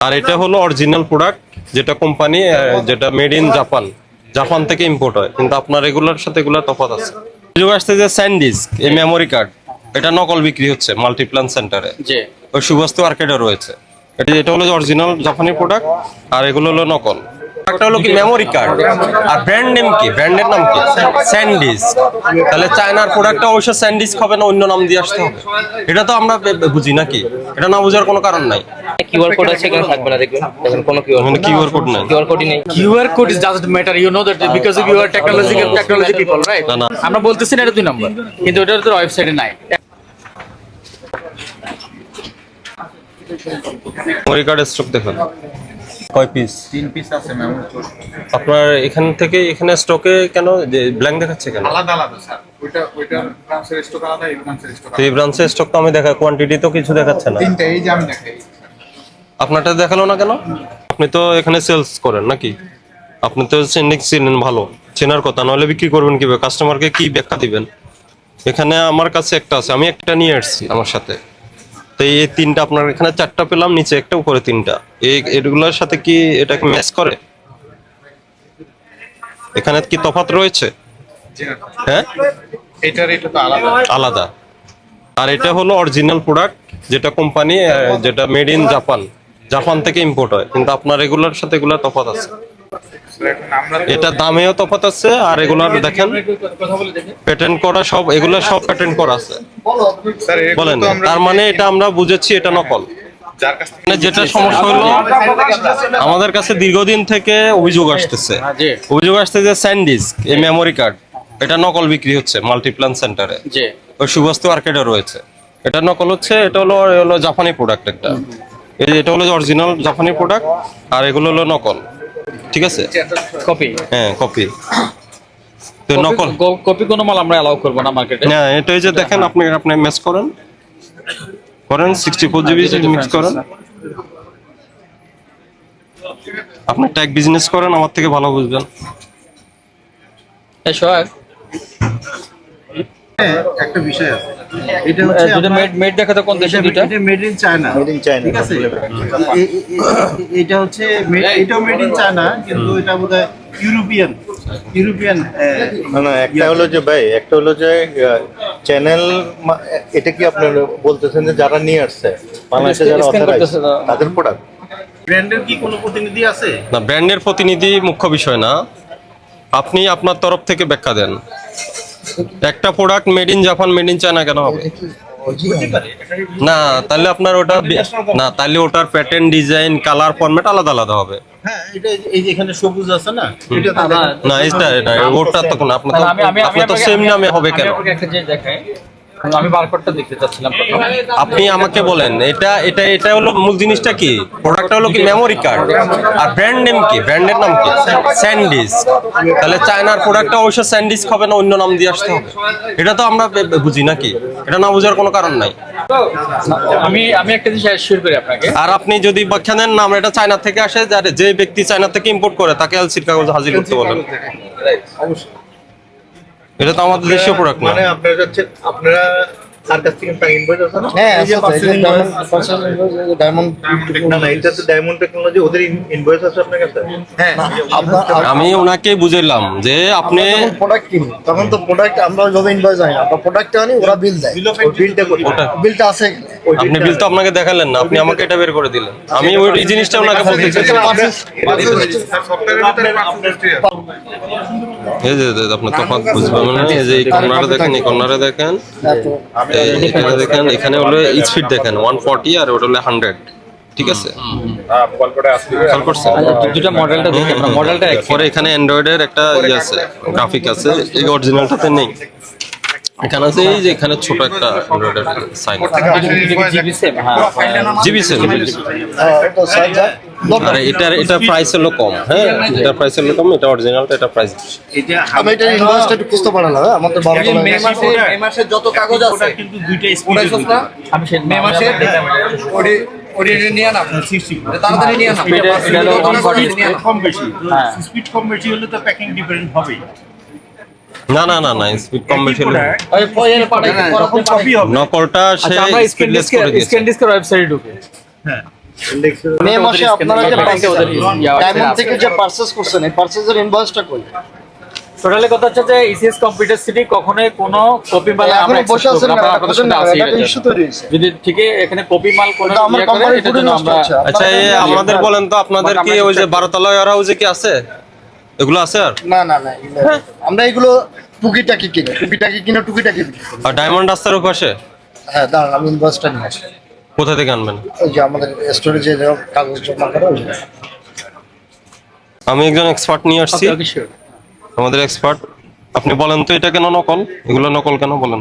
আর এটা হলো original product যেটা কোম্পানি যেটা মেড ইন জাপান জাপান থেকে ইম্পোর্ট হয় কিন্তু আপনার এগুলোর সাথে এগুলোর তফাৎ আছে। অভিযোগ আসছে যে স্যান্ডিস্ক এই মেমোরি কার্ড এটা নকল বিক্রি হচ্ছে মাল্টিপ্লান সেন্টারে জি। ওই সুবাস্তু আর্কেডে রয়েছে। এটা এটা হলো অরিজিনাল জাপানি প্রোডাক্ট আর এগুলো হলো নকল। একটা হলো কি? মেমোরি কার্ড আর ব্র্যান্ড নেম কি? ব্র্যান্ডের নাম কি? স্যান্ডিস তাহলে চায়নার প্রোডাক্টটা অবশ্য স্যান্ডিস হবে না অন্য নাম দিয়ে আসতে হবে? এটা তো আমরা বুঝি নাকি? এটা না বোঝার কোনো কারণ নাই। কিউআর কোড আছে এখানে থাকবে না দেখবেন। দেখেন কোনো কিউআর মানে কিউআর কোড নাই। কিউআর কোডই নেই। QR code is doesn't matter. You know that because you are technological technology people, right? না, না। আমরা বলতেছি না এটা দুই নাম্বার কিন্তু ওটা তোর ওয়েবসাইটে নাই। মেমোরি কার্ড স্টক দেখুন। কয় পিস তিন পিস আছে ম্যাম আপনার এখান থেকে এখানে স্টকে কেন ব্ল্যাঙ্ক দেখাচ্ছে কেন? আলাদা আলাদা স্যার ওইটা ওইটা ব্রাঞ্চের স্টক আলাদা এই ব্রাঞ্চের স্টক তো এই ব্রাঞ্চের স্টক তো আমি দেখা কোয়ান্টিটি তো কিছু দেখাচ্ছে না। তিনটা এই যে আমি দেখাই। আপনারটা দেখাল না কেন? আপনি তো এখানে সেলস করেন নাকি? আপনি তো চেন্ডিং চিনেন ভালো। চেনার কথা নাহলে বিক্রি করবেন কীভাবে? কাস্টমারকে কি ব্যাখ্যা দিবেন? এখানে আমার কাছে একটা আছে আমি একটা নিয়ে আসছি আমার সাথে। তো এই তিনটা আপনার এখানে চারটা পেলাম, নিচে একটা, উপরে তিনটা। এই এগুলোর সাথে কি এটা ম্যাচ করে? এখানে কি তফাৎ রয়েছে? হ্যাঁ? এটার এটা তো আলাদা। আলাদা আর এটা হলো অরিজিনাল প্রোডাক্ট যেটা কোম্পানি যেটা মেড ইন জাপান জাপান থেকে ইম্পোর্ট হয়, কিন্তু আপনার এগুলোর সাথে এগুলোর তফাৎ আছে স্যার, এখন আমরা তো- এটা দামেও তফাৎ আছে আর এগুলার দেখেন প্যাটার্ন করা সব এগুলো সব প্যাটার্ন করা আছে। বলেন তার মানে এটা আমরা বুঝেছি এটা নকল। মানে যেটা সমস্যা হলো আমাদের কাছে দীর্ঘদিন থেকে অভিযোগ আসতেছে। অভিযোগ আসতেছে যে স্যান্ডিস্ক এই মেমোরি কার্ড এটা নকল বিক্রি হচ্ছে মাল্টিপ্লান সেন্টারে ওই সুবাস্তু আর্কেডে রয়েছে। এটা নকল হচ্ছে এটা হলো হলো জাপানি প্রোডাক্ট একটা। এই এটা হলো অরিজিনাল জাপানি প্রোডাক্ট আর এগুলো হলো নকল। ঠিক আছে? কপি হ্যাঁ কপি তো নকল। কপি কোনো মাল আমরা অ্যালাউ করব না মার্কেটে হ্যাঁ এটা এই যে দেখেন আপনি আপনি ম্যাচ করেন। করেন সিক্সটি ফোর জিবি মিক্স করেন। আপনি ট্যাগ বিজনেস করেন আমার থেকে ভালো বুঝবেন। এই সোহাগ একটা বিষয় আছে। এটা হচ্ছে দুটো মেড মেড দেখাতে কোন দেশে দুটো এটা made in China made in China ঠিক আছে? এটা হচ্ছে এটাও মেড ইন চায়না কিন্তু এটা বোধহয় ইউরোপিয়ান ইউরোপিয়ান না না একটা হলো যে ভাই একটা হলো যে চ্যানেল এটা কি আপনার বলতেছেন যে যারা নিয়ে আসছে? বাংলাদেশে যারা অথরাইজ তাদের প্রোডাক্ট ব্র্যান্ডের কি কোনো প্রতিনিধি আছে? না ব্র্যান্ডের প্রতিনিধি মুখ্য বিষয় না। আপনি আপনার তরফ থেকে ব্যাখ্যা দেন। একটা product made in Japan made in China কেন হবে? না তাহলে আপনার ওটা না তাহলে ওটার প্যাটার্ন ডিজাইন কালার ফরম্যাট আলাদা আলাদা হবে। হ্যাঁ এটা এই যে- এখানে সবুজ আছে না এটা তো না, না এটা না ওটা তখন আপনার তো আমি আমি আমি আপনার তো সেম নামে হবে কেন? আমি বারকোডটা দেখতে চাচ্ছিলাম আপনি আমাকে বলেন এটা এটা এটা হলো মূল জিনিসটা কি? প্রোডাক্টটা হলো কি? মেমোরি কার্ড আর ব্র্যান্ড নেম কি? ব্র্যান্ডের নাম কি? স্যান্ডিস তাহলে চায়নার প্রোডাক্টটা অবশ্য স্যান্ডিস হবে না অন্য নাম দিয়ে আসতে হবে। এটা তো আমরা বুঝি নাকি? এটা না বোঝার কোনো কারণ নাই। আমি আমি একটা জিনিস শেয়ার করি আপনাকে। আর আপনি যদি ব্যাখ্যা দেন না আমরা এটা চায়না থেকে আসে যে ব্যক্তি চায়না থেকে ইম্পোর্ট করে তাকে এলসির কাগজ হাজির করতে বলেন। এটা তো আমাদের দেশীয় প্রোডাক্ট মানে আপনারা হচ্ছে আপনারা তার কাছ থেকে না হ্যাঁ ডায়মন্ড না না এটা তো ডায়মন্ড টেকনোলজি ওদের ইনভয়েস আছে আপনার কাছে? হ্যাঁ আমি ওনাকে বুঝাইলাম যে আপনি প্রোডাক্ট কিনি তখন তো প্রোডাক্ট আমরা ওইভাবে ইনভয়েস হয় না। প্রোডাক্ট আনি ওরা বিল দেয়। বিলটা করি। বিলটা আছে আপনি বিল তো আপনাকে দেখালেন না আপনি আমাকে এটা বের করে দিলেন। আমি ওই জিনিসটা ওনাকে বলতে চাইছি। এই যে যে আপনি তফাৎ বুঝবেন মানে এই যে এই কর্নারে দেখেন এই কর্নারে দেখেন এখানে দেখেন এখানে হলো স্পিড দেখেন ওয়ান ফর্টি আর ওটা হলো হান্ড্রেড ঠিক আছে? দুটা মডেলটা দেখি মডেলটা পরে এখানে অ্যান্ড্রয়েডের একটা ইয়ে আছে গ্রাফিক আছে এই অরিজিনালটাতে নেই। এখানে আছে এই যে এখানে ছোট একটা সাইন জিবি হ্যাঁ। সেল হ্যাঁ, এটা আর এটার এটা প্রাইস হলো কম হ্যাঁ। এটার প্রাইস হলো কম এটা অরিজিনালটা এটা প্রাইস এটা আমি এটা ইনভয়েসটা একটু খুঁজতে পারলাম না আমাদের বারো এই মে মাসে মে মাসে যত কাগজ আছে কিন্তু দুইটা স্পিড আমি মে মাসে ওডি ওডি নিয়ে না তাড়াতাড়ি নিয়ে না Speed এটা হলো 140 নিয়ে না কম বেশি। হ্যাঁ। স্পিড কম বেশি হলে তো প্যাকিং ডিফারেন্ট হবেই। না না না না স্পিড কম বেশি হলো ওই ফয়েল পাঠাই যখন কপি হবে। নকলটা সে আচ্ছা আমরা স্ক্যান speedless ডিস্কের করে দিয়েছে। স্ক্যান ডিস্কের ওয়েবসাইটে ঢুকে। হ্যাঁ। মে মাসে আপনারা যে ব্যাংকে ওদের ডায়মন্ড থেকে যে পারচেজ করছেন এই পারচেজের ইনভয়েসটা কই? টোটালি কথা হচ্ছে যে ইসিএস কম্পিউটার সিটি কখনোই কোনো কপি মাল এখনও আমরা বসে আছেন না, আমরা এটা আপনাদের করছেন সাথে না, আছি এটা ইস্যু। তৈরি হয়েছে। যদি ঠিক এখানে কপি মাল কোনো আমার ইয়ে করে কোম্পানির পুরো নষ্ট হচ্ছে। আচ্ছা এই আমাদের বলেন তো আপনাদের কি ওই যে বারোতলা ওয়ার হাউসে কি আছে? এগুলো আছে আর? না না না এগুলো- আমরা এগুলো টুকিটাকি কিনে টুকিটাকি কিনে টুকিটাকি আর ডায়মন্ড রাস্তার ওপাশে? হ্যাঁ দাঁড়ান আমি ইনভয়েসটা নিয়ে আসি। কোথা থেকে আনবেন? ওই যে আমাদের স্টোরেজে যেরকম কাগজ জমা করে আমি একজন এক্সপার্ট নিয়ে আসছি। আমাদের এক্সপার্ট আপনি বলেন তো এটা কেন নকল? এগুলো নকল কেন বলেন?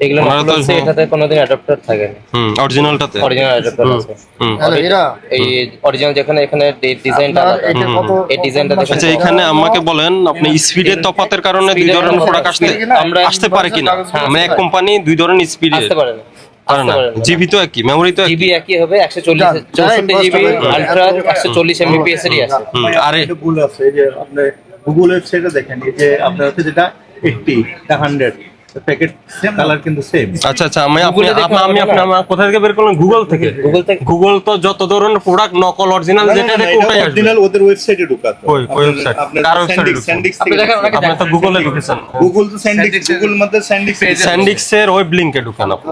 এগুলো ওনারা নকল তো- হচ্ছে এটাতে কোনোদিন অ্যাডাপ্টার থাকে না। হুম অরিজিনালটাতে অরিজিনাল অ্যাডাপ্টার আছে। হুম। এরা এই অরিজিনাল যেখানে এখানে ডিজাইনটা এটা কত এই ডিজাইনটা দেখেন। আচ্ছা এখানে আমাকে বলেন আপনি স্পিডের তফাতের কারণে দুই Speed ধরনের প্রোডাক্ট আসতে আমরা- আসতে পারে কিনা? হ্যাঁ, মানে এক কোম্পানি দুই ধরনের স্পিডে আসতে পারে না। জিবি তো একই মেমোরি তো একই জিবি একই। হবে একশো চল্লিশ যান, যাই চৌষট্টি বস্তা জিবি আলট্রা একশো চল্লিশ এমবিপিএস এরই আছে। আরে এটা ভুল আছে এই যে আপনি গুগল ওয়েবসাইটে দেখেন এই যে আপনার হচ্ছে যেটা এইটটি হান্ড্রেড প্যাকেট কালার কিন্তু সেম আচ্ছা আচ্ছা আমি আপনি আমি আমার কোথা থেকে বের করলেন? গুগল থেকে। গুগল থেকে। গুগল তো যত ধরনের প্রোডাক্ট নকল অরিজিনাল যেটা দেখে ওটাই অরিজিনাল ওদের ওয়েবসাইটে ঢুকাতো কই কার website এ ঢুকছে? স্যান্ডিক্স আপনি দেখেন আপনি তো গুগলে ঢুকেছেন। গুগল তো স্যান্ডিক্স গুগল মধ্যে স্যান্ডিক্স স্যান্ডিক্স এর ওয়েব লিংকে ঢুকান আপনি।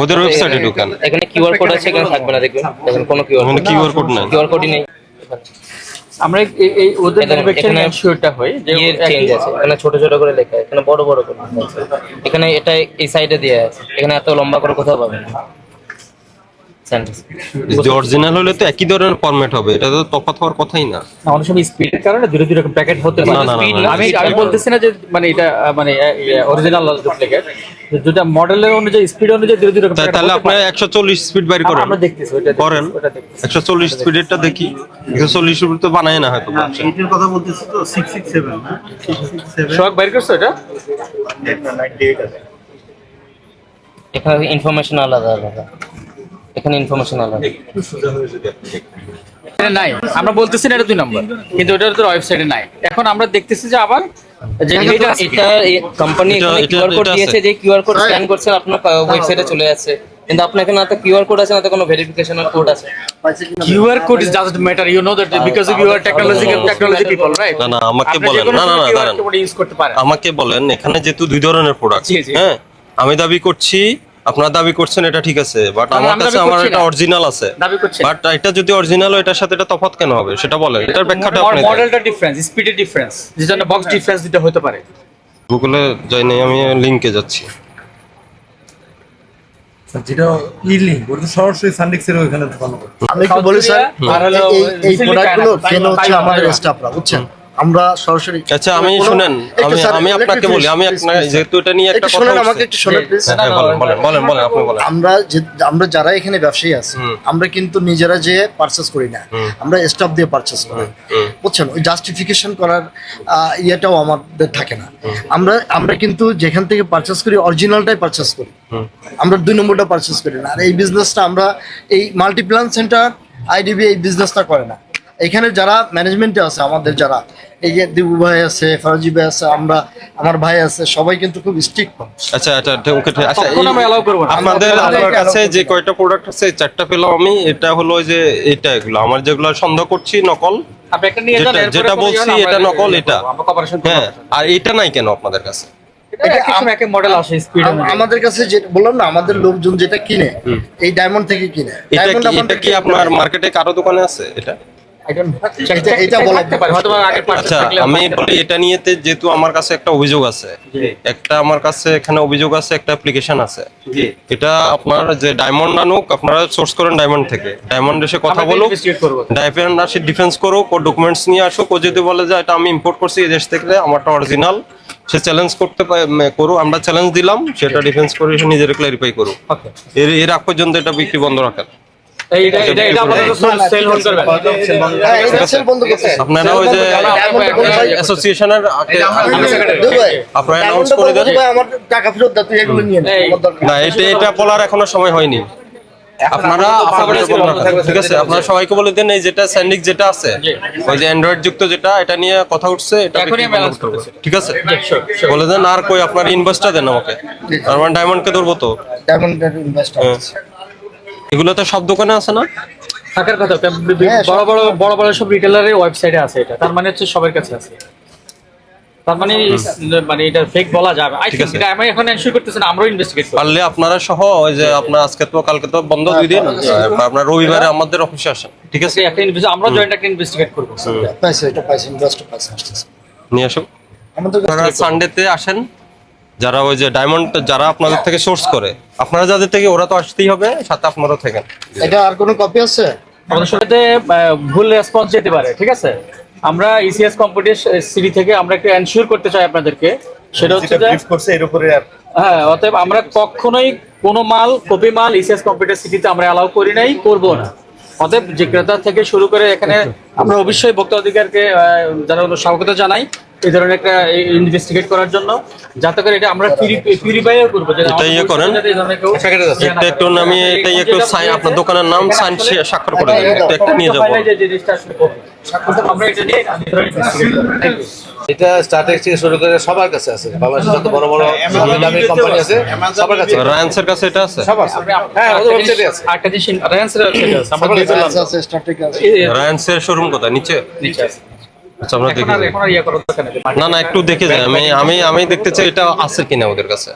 ওদের ওয়েবসাইটে ঢুকান। এখানে কিউআর কোড আছে এখানে থাকবে না দেখবেন। দেখেন কোনো কিউআর কোড নাই। কিউআর কোডই নেই। আমরা এই- ওদের ম্যানুফ্যাকচারিং এনশিওরটা হয় যে চেঞ্জ আছে। এখানে ছোট ছোট করে লেখা এখানে বড় বড় করে এখানে এটা এই সাইডে দেওয়া আছে। এখানে এত লম্বা করে কোথাও পাবেন না। যে অরিজিনাল হলে তো একই ধরনের ফরম্যাট হবে এটা তো তফাৎ হওয়ার কথাই না। অনেক সময় স্পিডের কারণে ধীরে ধীরে প্যাকেট হতে পারে। না, না, না, Speed না, আমি আমি বলতেছি না যে মানে এটা মানে অরিজিনাল ডুপ্লিকেট যেটা মডেলের অনুযায়ী স্পিড অনুযায়ী ধীরে ধীরে তাহলে আপনার একশো চল্লিশ স্পিড বাইর করেন। আমরা দেখতেছি ওটা করেন। ওটা দেখতেছি। একশো চল্লিশ স্পিডেরটা দেখি। একশো চল্লিশ স্পিড তো বানায় না হয়তো এইটার কথা বলতেছি তো বাইর করছ এটা? ইনফরমেশন আলাদা আলাদা। এখানে ইনফরমেশন আলাদা নাই আমরা বলতেছি না এটা দুই নম্বর কিন্তু ওটা ওয়েবসাইটে নাই এখন আমরা দেখতেছি যে আবার যে এটা এটা কোম্পানি কিউআর কোড দিয়েছে যে কিউআর কোড স্ক্যান করছেন আপনার ওয়েবসাইটে চলে যাচ্ছে কিন্তু আপনার এখানে না তো কিউআর কোড আছে না তো কোনো ভেরিফিকেশনের কোড আছে QR code is doesn't matter. You know that because you are technological technology people, right? না, না, আমাকে আপনি বলেন। না, না, না, দাঁড়ান। আমাকে বলেন এখানে যেহেতু দুই ধরনের প্রোডাক্ট। হ্যাঁ আমি দাবি করছি আপনারা দাবি করছেন এটা ঠিক আছে বাট আমার কাছে আমার এটা অরিজিনাল আছে। দাবি করছি না। বাট এটা যদি অরিজিনাল হয় এটার সাথে এটা তফাৎ কেন হবে? সেটা বলেন এটার ব্যাখ্যাটা আপনি মডেলটা ডিফারেন্স স্পিডের ডিফারেন্স যে জন্য বক্স ডিফারেন্স দিতে হতে পারে। গুগলে যাই নাই আমি লিংকে যাচ্ছি। যেটা ওটা সরাসরি সানডিক্সের আমি একটু বলি স্যার এই- recently প্রোডাক্টগুলো কেন হচ্ছে আমাদের স্টাফরা বুঝছেন? আমরা সরাসরি আচ্ছা আমি শুনেন আমি আমি আপনাকে বলি আমি please, যেহেতু এটা নিয়ে একটা কথা শোনেন আমাকে একটু শোনেন প্লিজ হ্যাঁ, বলেন বলেন বলেন আপনি বলেন। আমরা যে আমরা যারা এখানে ব্যবসায়ী আছি আমরা কিন্তু নিজেরা যে পারচেস করি না আমরা স্টাফ দিয়ে পারচেস করি। বুঝছেন? ওই জাস্টিফিকেশন করার ইয়েটাও আমাদের থাকে না। আমরা আমরা কিন্তু যেখান থেকে পারচেস করি অরিজিনালটাই পারচেস করি। আমরা দুই নম্বরটা পারচেস করি না। আর এই বিজনেসটা আমরা এই মাল্টিপ্লান সেন্টার আইডিবি এই বিজনেসটা করে না। এখানে যারা ম্যানেজমেন্টে আছে আমাদের যারা এই যে দিবু ভাই আছে ফরাজি ভাই আছে আমরা আমার ভাই আছে সবাই কিন্তু খুব স্ট্রিক্ট আচ্ছা আচ্ছা ওকে আচ্ছা তখন এই- আমি allow করব না। আপনাদের আমরা- আপনার কাছে যে। কয়টা প্রোডাক্ট আছে চারটা পেলাম আমি এটা হলো ওই যে এটা এগুলো। আমার যেগুলো সন্দেহ করছি নকল। আপনি একটা নিয়ে যান, যেটা- বলছি এটা নকল এটা। আমরা। হ্যাঁ আর এটা নাই কেন আপনাদের কাছে? আমাদের কাছে বললাম না আমাদের লোকজন যেটা কিনে এই ডায়মন্ড থেকে কিনে। এটা কি আপনার মার্কেটে কারও দোকানে আছে এটা? Purchase আচ্ছা থাকলে আমি বলি এটা নিয়েতে যেহেতু আমার কাছে একটা অভিযোগ আছে একটা আমার কাছে এখানে অভিযোগ আছে একটা অ্যাপ্লিকেশন আছে। এটা আপনার যে ডায়মন্ড আনুক আপনারা সোর্স করেন ডায়মন্ড থেকে। ডায়মন্ড এসে কথা বলুক। ডায়মন্ড আসে ডিফেন্স করুক ও ডকুমেন্টস নিয়ে আসুক ও যদি বলে যে এটা আমি ইম্পোর্ট করছি এই দেশ থেকে আমারটা অরিজিনাল সে চ্যালেঞ্জ করতে পারে- করুক আমরা চ্যালেঞ্জ দিলাম সেটা ডিফেন্স করে সে নিজের ক্লারিফাই করুক। এর এর আগ পর্যন্ত এটা বিক্রি বন্ধ রাখেন। এইটা এটা এটা আপাতত সেল হোল্ড করবেন। এটা sell বন্ধ করছে। আপনারা ওই যে বন্ধ করে, diamond বন্ধ করে। অ্যাসোসিয়েশনের আপনারা অ্যানাউন্স করে দেন আমার টাকা ফেরত দাও, তুই এগুলো নিয়ে নে, এই, আমার দরকার। না এটা এটা বলার এখনও সময় হয়নি। আপনারা ঠিক আছে আপনারা সবাইকে বলে দেন এই যেটা স্যান্ডিক যেটা আছে ওই যে অ্যান্ড্রয়েড যুক্ত যেটা এটা নিয়ে কথা উঠছে এটা। ঠিক আছে? বলে দেন আর কই আপনার ইনভেস্টটা দেন আমাকে। আর মানে ডায়মন্ডকে ধরবো তো। এগুলো তো সব দোকানে আছে না? থাকার কথা হ্যাঁ, বড় বড় বড় বড় সব রিটেলারের ওয়েবসাইটে আছে এটা। তার মানে হচ্ছে সবার কাছে আছে। তার মানে মানে এটা ফেক বলা যাবে। আই থিংক এটা আমি এখন এনশিওর করতেছি না আমরাও ইনভেস্টিগেট করব। পারলে আপনারা সহ ওই যে আপনার আজকে তো কালকে তো বন্ধ দুই দিন। আপনার রবিবারে আমাদের অফিসে আসেন ঠিক আছে? একটা ইনভেস্ট আমরা জয়েন্ট একটা ইনভেস্টিগেট করব। পাইছে এটা পাইছে ইনভেস্ট পাইছে নিয়ে আসুন। আমাদের সানডেতে আসেন। যারা ওই যে ডায়মন্ড যারা আপনাদের থেকে সোর্স করে আপনারা যাদের থেকে ওরা তো আসতেই হবে সাথে আপনারাও থাকেন। এটা আর কোনো কপি আছে? আমাদের সাথে ভুল রেসপন্স যেতে পারে ঠিক আছে? আমরা ইসিএস কম্পিউটার সিটি থেকে আমরা একটু এনশিওর করতে চাই আপনাদেরকে। সেটা হচ্ছে যে ব্রিফ করছে এর উপরে আর হ্যাঁ অতএব আমরা কখনোই কোনো মাল কপি মাল ইসিএস কম্পিউটার সিটিতে আমরা অ্যালাউ করি নাই করব না। অতএব যে ক্রেতা থেকে শুরু করে এখানে আমরা অবশ্যই ভোক্তা অধিকারকে আহ, যারা স্বাগত জানাই। এই ধরনের একটা ইনভেস্টিগেট করার জন্য যাতে করে এটা আমরা পিউরিফাইও করব যে এটা ইয়ে করেন। কেউ একটা নামি এটা একটু আপনার দোকানের নাম সাইন স্বাক্ষর করে দেবেন একটা একটা নিয়ে যাব। এটা. এটা স্টার্টেক্স থেকে শুরু করে সবার কাছে আছে। বাংলাদেশের যত বড় বড় দামি কোম্পানি আছে সবার কাছে রায়ান্সের কাছে এটা আছে? সব আছে। হ্যাঁ ওদের ওয়েবসাইটে আছে। আছে আছে আছে। রায়ান্সের শোরুম কোথায়? নিচে? নিচে আছে। আচ্ছা আমরা দেখি না না একটু দেখে যাই। আমি আমি আমি দেখতে চাই এটা আছে কিনা ওদের কাছে।